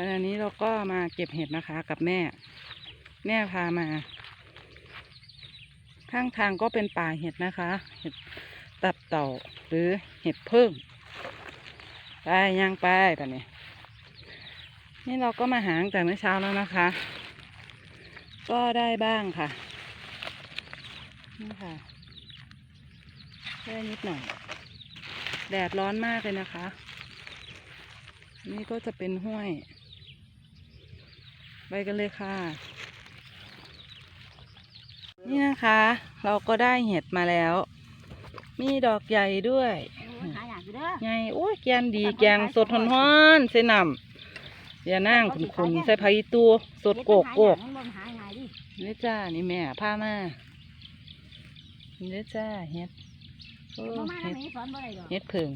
ขณะนี้เราก็มาเก็บเห็ดนะคะกับแม่ แม่พามา ข้างทางก็เป็นป่าเห็ดนะคะ เห็ดตับเต่าหรือเห็ดพึ่งไปย่างไปตอนนี้ นี่เราก็มาหาตั้งแต่เมื่อเช้าแล้วนะคะ ก็ได้บ้างค่ะ นี่ค่ะ ได้นิดหน่อย แดดร้อนมากเลยนะคะ นี่ก็จะเป็นห้วย ไปกันเลยค่ะ นี่นะคะ เราก็ได้เห็ดมาแล้ว มีดอกใหญ่ด้วยหาอยากอยู่เด้อไงโอ้ยแกนดีแกงสดฮ้อนๆใส่น้ำเดี๋ยวนั่งขุนๆใส่ไผ่ตัวสดโกกโกกมันหาง่ายดินี่จ้านี่แม่พามานี่จ้าเห็ดโอ้บ่มาเห็ดไม่สอนบ่ได้ดอกเห็ดเผิง